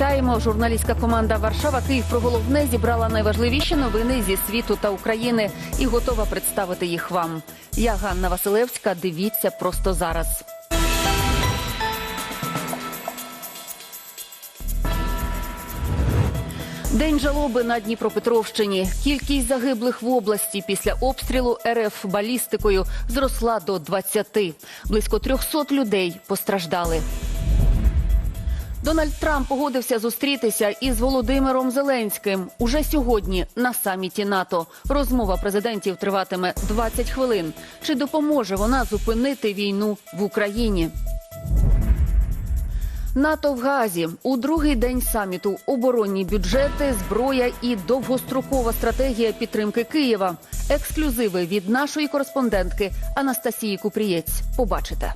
Вітаємо. Журналістська команда Варшава Київ про головне зібрала найважливіші новини зі світу та України і готова представити їх вам. Я Ганна Василевська. Дивіться просто зараз. День жалоби на Дніпропетровщині. Кількість загиблих в області після обстрілу РФ балістикою зросла до 20. Близько 300 людей постраждали. Дональд Трамп погодився зустрітися із Володимиром Зеленським уже сьогодні на саміті НАТО. Розмова президентів триватиме 20 хвилин. Чи допоможе вона зупинити війну в Україні? НАТО в Газі у другий день саміту оборонні бюджети, зброя і довгострокова стратегія підтримки Києва. Ексклюзиви від нашої кореспондентки Анастасії Купрієць. Побачите.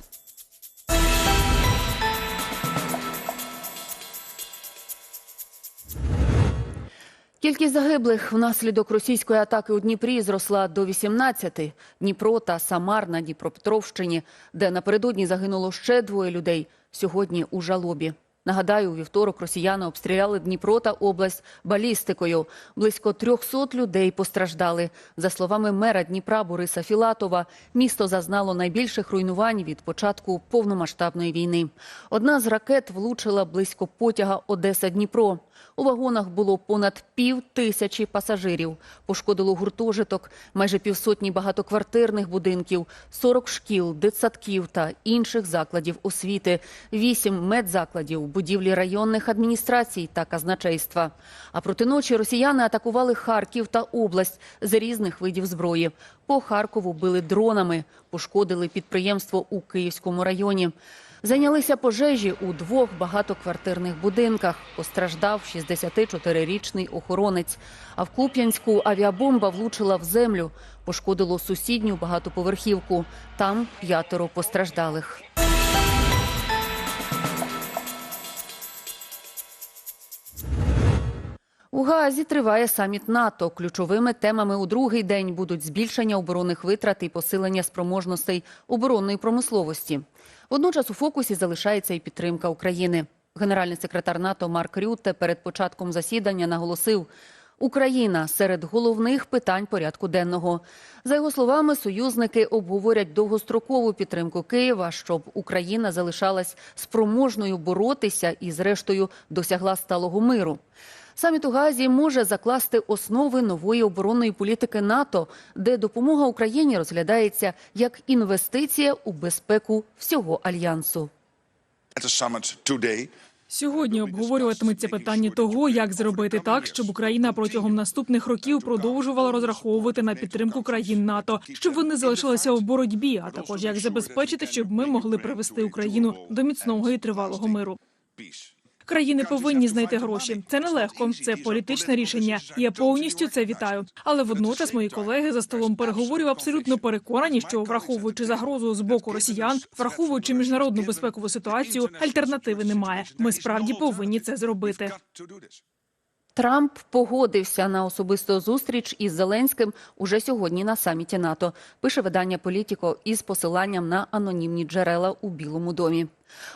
Кількість загиблих внаслідок російської атаки у Дніпрі зросла до 18. Дніпро та Самар на Дніпропетровщині, де напередодні загинуло ще двоє людей. Сьогодні у жалобі. Нагадаю, у вівторок росіяни обстріляли Дніпро та область балістикою. Близько 300 людей постраждали. За словами мера Дніпра Бориса Філатова, місто зазнало найбільших руйнувань від початку повномасштабної війни. Одна з ракет влучила близько потяга Одеса-Дніпро. У вагонах було понад пів тисячі пасажирів. Пошкодило гуртожиток, майже півсотні багатоквартирних будинків, 40 шкіл, дитсадків та інших закладів освіти, 8 медзакладів, будівлі районних адміністрацій та казначейства. А проти ночі росіяни атакували Харків та область з різних видів зброї. По Харкову били дронами, пошкодили підприємство у Київському районі. Зайнялися пожежі у двох багатоквартирних будинках. Постраждав 64-річний охоронець. А в Куп'янську авіабомба влучила в землю. Пошкодило сусідню багатоповерхівку. Там п'ятеро постраждалих. У Гаазі триває саміт НАТО. Ключовими темами у другий день будуть збільшення оборонних витрат і посилення спроможностей оборонної промисловості. Водночас у фокусі залишається і підтримка України. Генеральний секретар НАТО Марк Рютте перед початком засідання наголосив, Україна серед головних питань порядку денного. За його словами, союзники обговорять довгострокову підтримку Києва, щоб Україна залишалась спроможною боротися і, зрештою, досягла сталого миру. Саміт у Газі може закласти основи нової оборонної політики НАТО, де допомога Україні розглядається як інвестиція у безпеку всього альянсу. Сьогодні обговорюватиметься питання того, як зробити так, щоб Україна протягом наступних років продовжувала розраховувати на підтримку країн НАТО, щоб вони залишилися в боротьбі, а також як забезпечити, щоб ми могли привести Україну до міцного і тривалого миру. Країни повинні знайти гроші. Це нелегко, це політичне рішення. Я повністю це вітаю. Але водночас мої колеги за столом переговорів абсолютно переконані, що враховуючи загрозу з боку росіян, враховуючи міжнародну безпекову ситуацію, альтернативи немає. Ми справді повинні це зробити. Трамп погодився на особисту зустріч із Зеленським уже сьогодні на саміті НАТО. Пише видання Політіко із посиланням на анонімні джерела у Білому домі.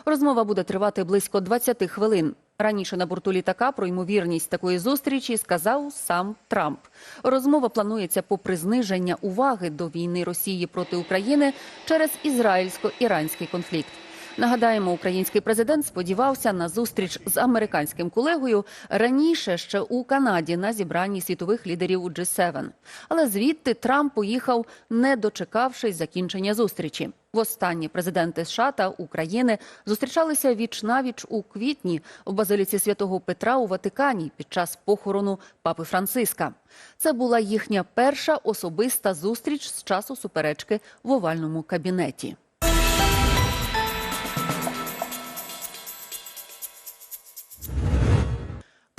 Розмова буде тривати близько 20 хвилин. Раніше на борту літака про ймовірність такої зустрічі сказав сам Трамп. Розмова планується попри зниження уваги до війни Росії проти України через ізраїльсько-іранський конфлікт. Нагадаємо, український президент сподівався на зустріч з американським колегою раніше ще у Канаді на зібранні світових лідерів у G7. Але звідти Трамп поїхав, не дочекавшись закінчення зустрічі. Востаннє президенти США та України зустрічалися віч навіч у квітні в базиліці святого Петра у Ватикані під час похорону папи Франциска. Це була їхня перша особиста зустріч з часу суперечки в овальному кабінеті.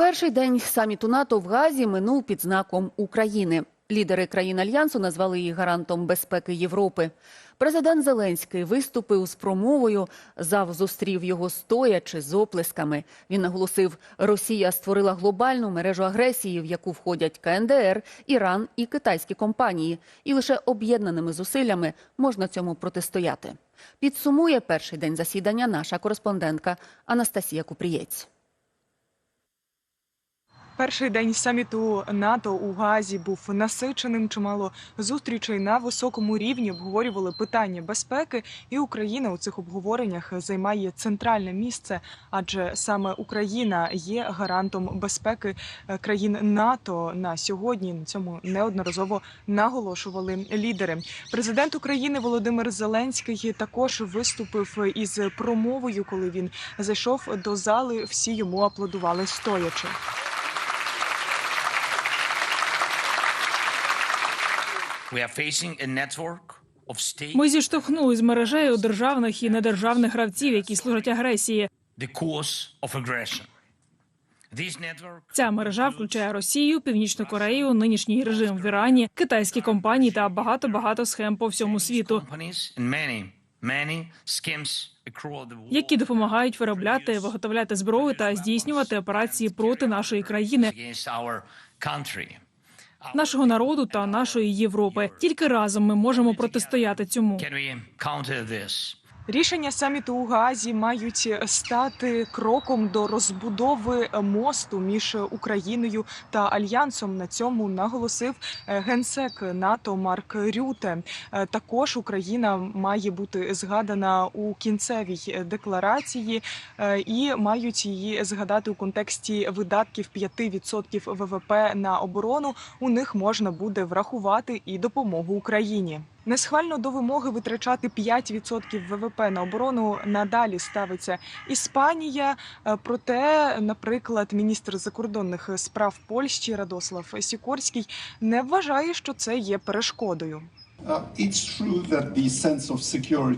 Перший день саміту НАТО в Газі минув під знаком України. Лідери країн альянсу назвали її гарантом безпеки Європи. Президент Зеленський виступив з промовою, зав зустрів його стоячи з оплесками. Він наголосив, Росія створила глобальну мережу агресії, в яку входять КНДР, Іран і китайські компанії, і лише об'єднаними зусиллями можна цьому протистояти. Підсумує перший день засідання наша кореспондентка Анастасія Купрієць. Перший день саміту НАТО у Газі був насиченим. Чимало зустрічей на високому рівні обговорювали питання безпеки, і Україна у цих обговореннях займає центральне місце, адже саме Україна є гарантом безпеки е, країн НАТО на сьогодні. На цьому неодноразово наголошували лідери. Президент України Володимир Зеленський також виступив із промовою, коли він зайшов до зали. Всі йому аплодували стоячи. Ми зіштовхнули з мережею державних і недержавних гравців, які служать агресії. Ця мережа включає Росію, Північну Корею, нинішній режим в Ірані, китайські компанії та багато багато схем по всьому світу, які допомагають виробляти, виготовляти зброю та здійснювати операції проти нашої країни. Нашого народу та нашої Європи. Тільки разом ми можемо протистояти цьому. Рішення саміту у Гаазі мають стати кроком до розбудови мосту між Україною та альянсом. На цьому наголосив е, генсек НАТО Марк Рюте. Е, Також Україна має бути згадана у кінцевій декларації е, і мають її згадати у контексті видатків 5% ВВП на оборону. У них можна буде врахувати і допомогу Україні. Несхвально до вимоги витрачати 5% ВВП на оборону надалі ставиться Іспанія. Е, Проте, наприклад, міністр закордонних справ Польщі Радослав Сікорський не вважає, що це є перешкодою. Uh,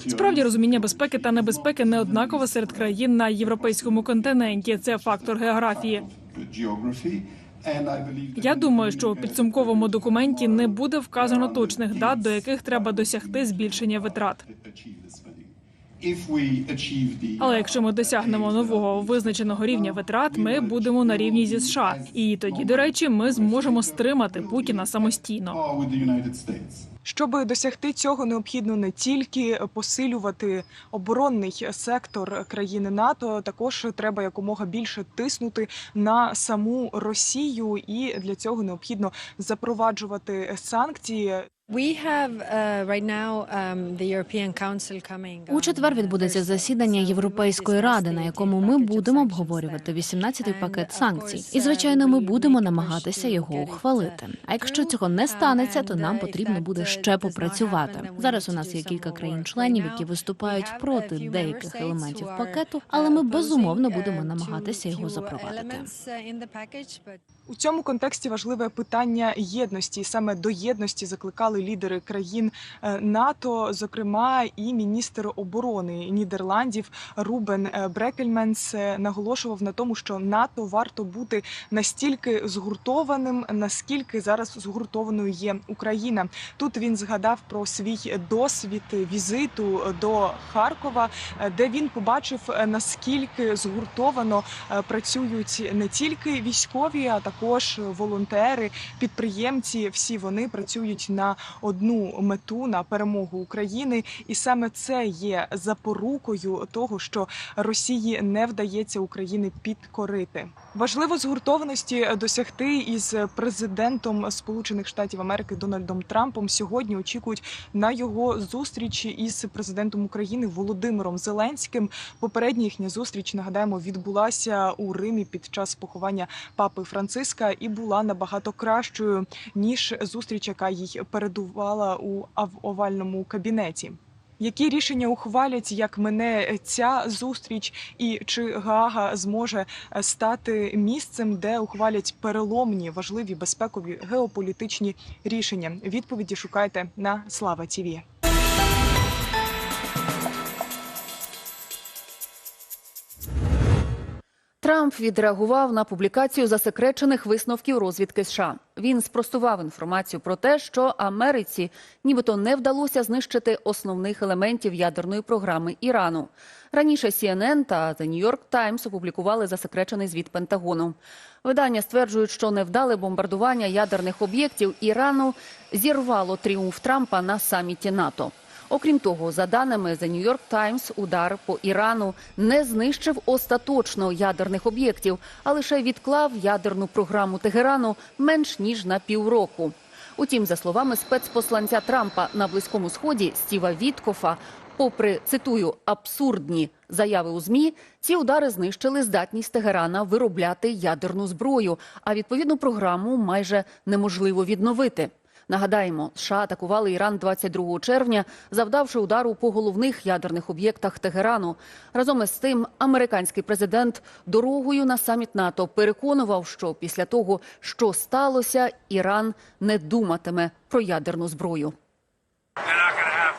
Справді розуміння безпеки та небезпеки не однакове серед країн на європейському континенті. Це фактор географії. Я думаю, що у підсумковому документі не буде вказано точних дат, до яких треба досягти збільшення витрат. Але якщо ми досягнемо нового визначеного рівня витрат, ми будемо на рівні зі США. І тоді, до речі, ми зможемо стримати Путіна самостійно. Щоб досягти цього, необхідно не тільки посилювати оборонний сектор країни НАТО, також треба якомога більше тиснути на саму Росію, і для цього необхідно запроваджувати санкції. We have uh, right now um, the European Council coming. У четвер відбудеться засідання Європейської ради, на якому ми будемо обговорювати 18-й пакет санкцій. І звичайно, ми будемо намагатися його ухвалити. А якщо цього не станеться, то нам потрібно буде ще попрацювати. Зараз у нас є кілька країн-членів, які виступають проти деяких елементів пакету, але ми безумовно будемо намагатися його запровадити. У цьому контексті важливе питання єдності. Саме до єдності закликали лідери країн е, НАТО, зокрема і міністр оборони Нідерландів Рубен е, Брекельменс е, наголошував на тому, що НАТО варто бути настільки згуртованим, наскільки зараз згуртованою є Україна. Тут він згадав про свій досвід візиту до Харкова, де він побачив наскільки згуртовано працюють не тільки військові, а також волонтери, підприємці. Всі вони працюють на одну мету на перемогу України, і саме це є запорукою того, що Росії не вдається України підкорити. Важливо згуртованості досягти із президентом Сполучених Штатів Америки Дональдом Трампом. Сьогодні очікують на його зустрічі із президентом України Володимиром Зеленським. Попередня їхня зустріч нагадаємо відбулася у Римі під час поховання папи Франциска і була набагато кращою ніж зустріч, яка їй передувала у овальному кабінеті. Які рішення ухвалять, як мене ця зустріч, і чи Гаага зможе е, стати місцем, де ухвалять переломні важливі безпекові геополітичні рішення? Відповіді шукайте на Слава Тіві. Трамп відреагував на публікацію засекречених висновків розвідки США. Він спростував інформацію про те, що Америці нібито не вдалося знищити основних елементів ядерної програми Ірану. Раніше CNN та The New York Times опублікували засекречений звіт Пентагону. Видання стверджують, що невдале бомбардування ядерних об'єктів Ірану зірвало тріумф Трампа на саміті НАТО. Окрім того, за даними The New York Times, удар по Ірану не знищив остаточно ядерних об'єктів, а лише відклав ядерну програму Тегерану менш ніж на півроку. Утім, за словами спецпосланця Трампа на близькому сході Стіва Віткофа, попри цитую абсурдні заяви у змі, ці удари знищили здатність Тегерана виробляти ядерну зброю, а відповідну програму майже неможливо відновити. Нагадаємо, США атакували Іран 22 червня, завдавши удару по головних ядерних об'єктах Тегерану. Разом із тим, американський президент дорогою на саміт НАТО переконував, що після того, що сталося, Іран не думатиме про ядерну зброю.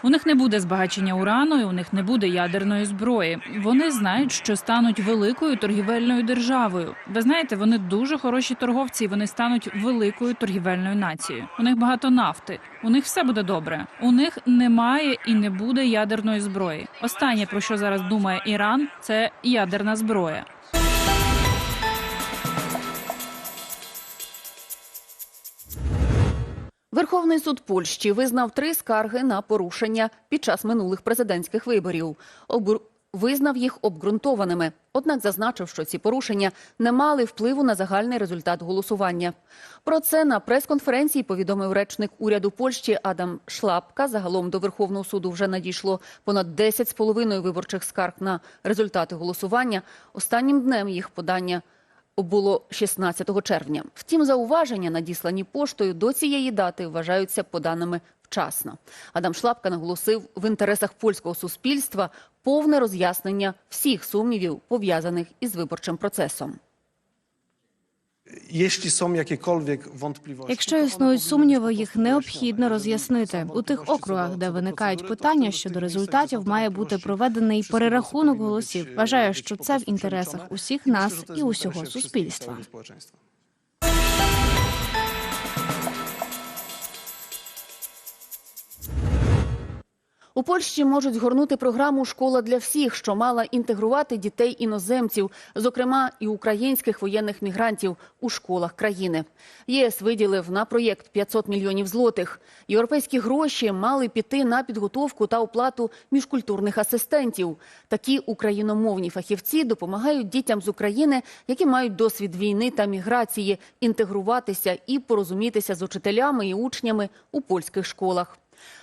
У них не буде збагачення урану, і у них не буде ядерної зброї. Вони знають, що стануть великою торгівельною державою. Ви знаєте, вони дуже хороші торговці. і Вони стануть великою торгівельною нацією. У них багато нафти. У них все буде добре. У них немає і не буде ядерної зброї. Останнє про що зараз думає Іран, це ядерна зброя. Верховний суд Польщі визнав три скарги на порушення під час минулих президентських виборів. Обр... Визнав їх обґрунтованими, однак зазначив, що ці порушення не мали впливу на загальний результат голосування. Про це на прес-конференції повідомив речник уряду Польщі Адам Шлапка. Загалом до Верховного суду вже надійшло понад 10,5 виборчих скарг на результати голосування. Останнім днем їх подання було 16 червня. Втім, зауваження, надіслані поштою до цієї дати, вважаються поданими вчасно. Адам Шлапка наголосив в інтересах польського суспільства повне роз'яснення всіх сумнівів, пов'язаних із виборчим процесом. Якщо існують сумніви, їх необхідно роз'яснити. У тих округах, де виникають питання щодо результатів, має бути проведений перерахунок голосів. Вважаю, що це в інтересах усіх нас і усього суспільства. У Польщі можуть згорнути програму Школа для всіх, що мала інтегрувати дітей іноземців, зокрема і українських воєнних мігрантів у школах країни. ЄС виділив на проєкт 500 мільйонів злотих. Європейські гроші мали піти на підготовку та оплату міжкультурних асистентів. Такі україномовні фахівці допомагають дітям з України, які мають досвід війни та міграції, інтегруватися і порозумітися з учителями і учнями у польських школах.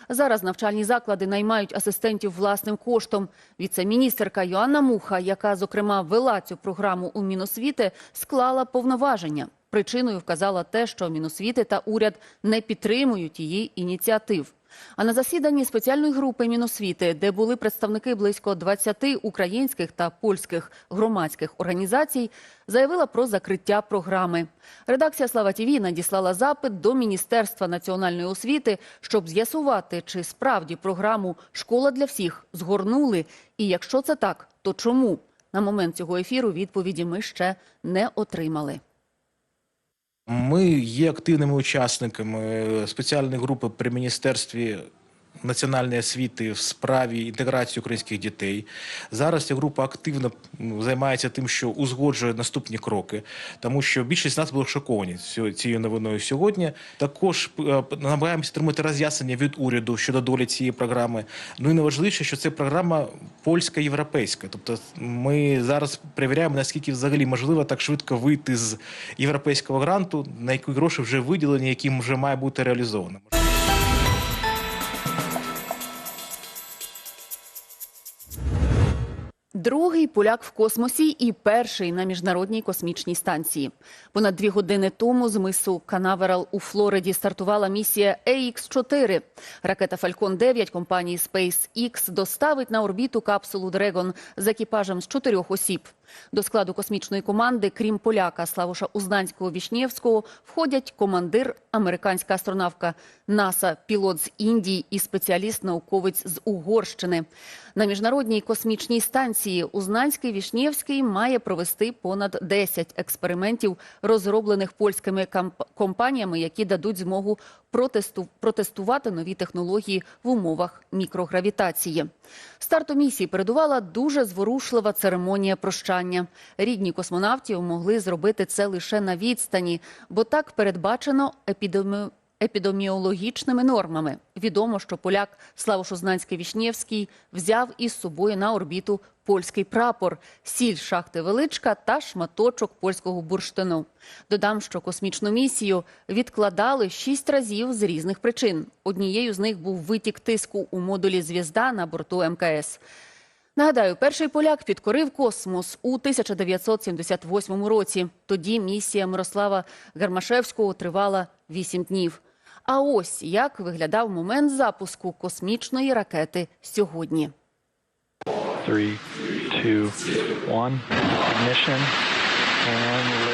Зараз навчальні заклади наймають асистентів власним коштом. Віце-міністерка Йоанна Муха, яка зокрема вела цю програму у Міносвіти, склала повноваження. Причиною вказала те, що Міносвіти та уряд не підтримують її ініціатив. А на засіданні спеціальної групи Міносвіти, де були представники близько 20 українських та польських громадських організацій, заявила про закриття програми. Редакція Слава ТІВІ надіслала запит до Міністерства національної освіти, щоб з'ясувати, чи справді програму Школа для всіх згорнули, і якщо це так, то чому? На момент цього ефіру відповіді ми ще не отримали. Ми є активними учасниками спеціальної групи при міністерстві. Національної освіти в справі інтеграції українських дітей зараз ця група активно займається тим, що узгоджує наступні кроки, тому що більшість з нас були шоковані цією новиною сьогодні. Також е, намагаємося отримати роз'яснення від уряду щодо долі цієї програми. Ну і найважливіше, що це програма польська європейська. Тобто, ми зараз перевіряємо, наскільки взагалі можливо так швидко вийти з європейського гранту, на які гроші вже виділені, яким вже має бути реалізовано. Другий поляк в космосі і перший на міжнародній космічній станції. Понад дві години тому з мису Канаверал у Флориді стартувала місія AX-4. Ракета Falcon 9 компанії SpaceX доставить на орбіту капсулу Dragon з екіпажем з чотирьох осіб. До складу космічної команди, крім поляка Славуша Узнанського Вішнєвського, входять командир, американська астронавка НАСА, пілот з Індії і спеціаліст-науковець з Угорщини. На міжнародній космічній станції Узнанський Вішнєвський має провести понад 10 експериментів, розроблених польськими компаніями, які дадуть змогу протесту- протестувати нові технології в умовах мікрогравітації. Старту місії передувала дуже зворушлива церемонія прощання. Рідні космонавтів могли зробити це лише на відстані, бо так передбачено епідемі... епідеміологічними нормами. Відомо, що поляк Славошузнанський Вішнєвський взяв із собою на орбіту польський прапор, сіль шахти Величка та шматочок польського бурштину. Додам, що космічну місію відкладали шість разів з різних причин. Однією з них був витік тиску у модулі «Звізда» на борту МКС. Нагадаю, перший поляк підкорив космос у 1978 році. Тоді місія Мирослава Гармашевського тривала 8 днів. А ось як виглядав момент запуску космічної ракети сьогодні. Three, two, one. Ignition and.